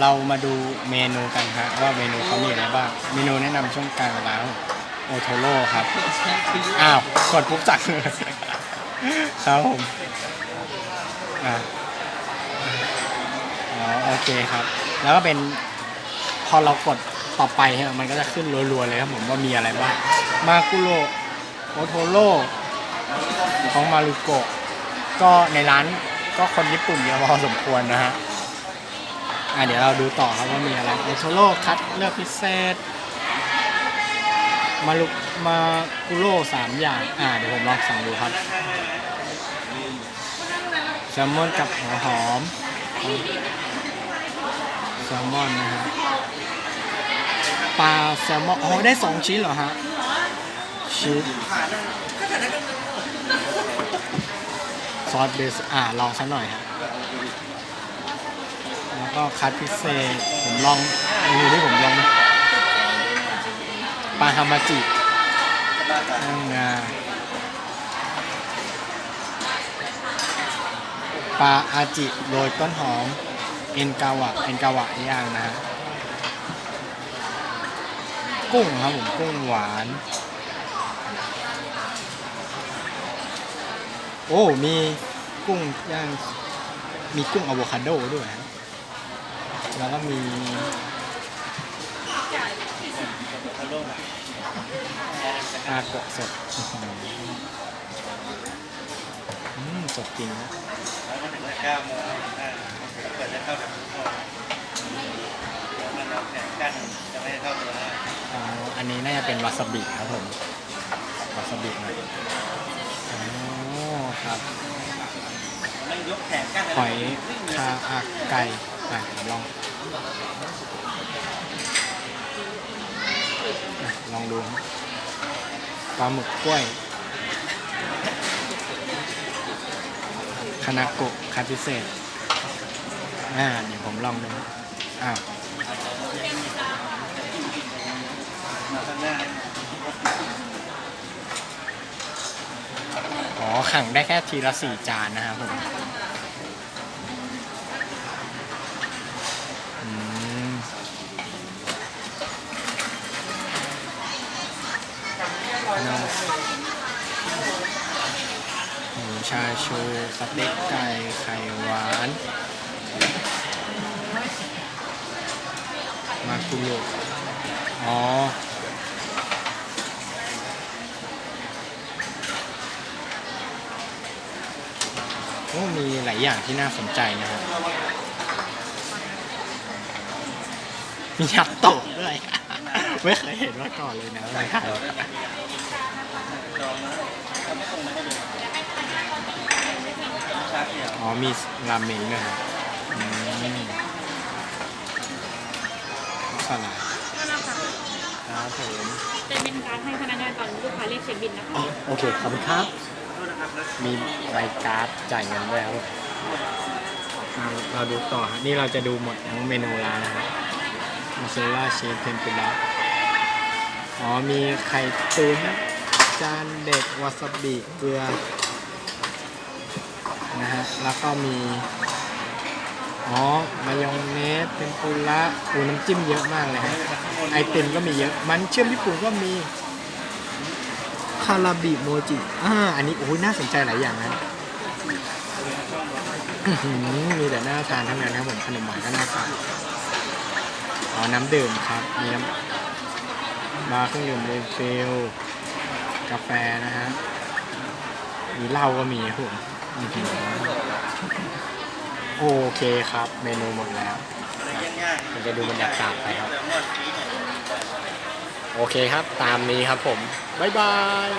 เรามาดูเมนูกันฮะว่าเมนูเขามีอะไรบ้าง เมนูแนะนำช่วงกลางร้านโอโทโร่ครับ อ้าวกดปุ๊บสั่งเลยครับผมอ่าอ๋อโอเคครับ แล้วก็เป็นพอเรากดต่อไปมันก็จะขึ้นรัวๆเลยครับผมว่ามีอะไรบ้าง มากุโรโอโทโร่ของมารุโกะก็ในร้านก็คนญี่ปุ่นเยอะพอสมควรนะฮะ อะเดี๋ยวเราดูต่อครับว่ามีอะไรโอโทโร่คัดเลือกพิเศษ มาลุมากุโร่สามอย่าง อ่าเดี๋ยวผมลองสั่งดูครับแซลมอนกับหัวหอมแซลมอนนะฮะปลาแซลมอนอ๋อได้สองชิ้นเหรอฮะชิ้นซอสเบสอ่าลองสักหน่อยฮะ แล้วก็คัดพิเศษ ผมลองเมนูที่ผมลองปลาฮามาจินั่งงาปลาอาจิโรยต้นหอม เอ็นกาวะ เอ็นกาวะย่างนะฮะ กุ้งครับผม กุ้งหวาน โอ้ มีกุ้งย่าง มีกุ้งอะโวคาโดด้วยฮะ แล้วก็มีปลากระสดอื้อหืออืมสดจริงนะแล้วก็ถึงเก้าโมงเปิดแล้วเข้าถึงโมงมันเอาแข่งกันจะไม่เข้าเนื้ออ๋ออันนี้น่าจะเป็นวาซาบิครับผมวาซาบิหน่อยอ๋อครับไม่ยกแผงกั้นหอยคาอาไก่ อะลองลองดูปลาหมึกกล้วยคานาโกะคาพิเศษ อ่า เดี๋ยวผมลองดู อ้าวมาข้างหน้าอ๋อ ขังได้แค่ทีละสี่จานนะครับผม อืมน้ำ หมูชาชูสเต็กไก่ไข่หวาน มาคุโรอ๋อโอ้มีหลายอย่างที่น่าสนใจนะครับ มียักษ์ตะด้วย ไม่เคยเห็นมาก่อนเลยนะในไทยจองนะถ้าไม่ตรงมาให้ดูชาเขียวอ๋อมีราเมงด้วยครับอืมสลัดครับผมจะเป็นการให้พนักงานตอนลูกค้าเรียกเช็คบินนะคะอ๋อโอเคขอบคุณครับโทษนะครับแล้วมีใบการ์ดจ่ายเงินด้วยครับอ่าเราดูต่อฮะนี่เราจะดูหมดทั้งเมนูร้านนะครับมาเซล่าเชฟเทมปุระ อ๋อมีไข่ตุ๋นจานเด็ดวาซาบิเกลือนะฮะแล้วก็มีอ๋อมายองเนสเทมปุระอูน้ำจิ้มเยอะมากเลยฮะไอติมก็มีเยอะ มันเชื่อมญี่ปุ่นก็มีคาราบิโมจิอ่าอันนี้โอ้ยน่าสนใจหลายอย่างนะมีแต่น่าทานทั้งนั้นครับผมขนมหวานก็น่าทานอ๋อน้ำดื่มครับมีน้ำ มาเครื่องดื่มเรนฟิลกาแฟนะฮะมีเหล้าก็มีครับผมอื้อหือโอเคครับ เมนูหมดแล้วง่ายเราจะดูบรรยากาศไปครับๆแต่นวดฟรีเนี่ยโอเคครับตามนี้ครับผม บ๊ายบาย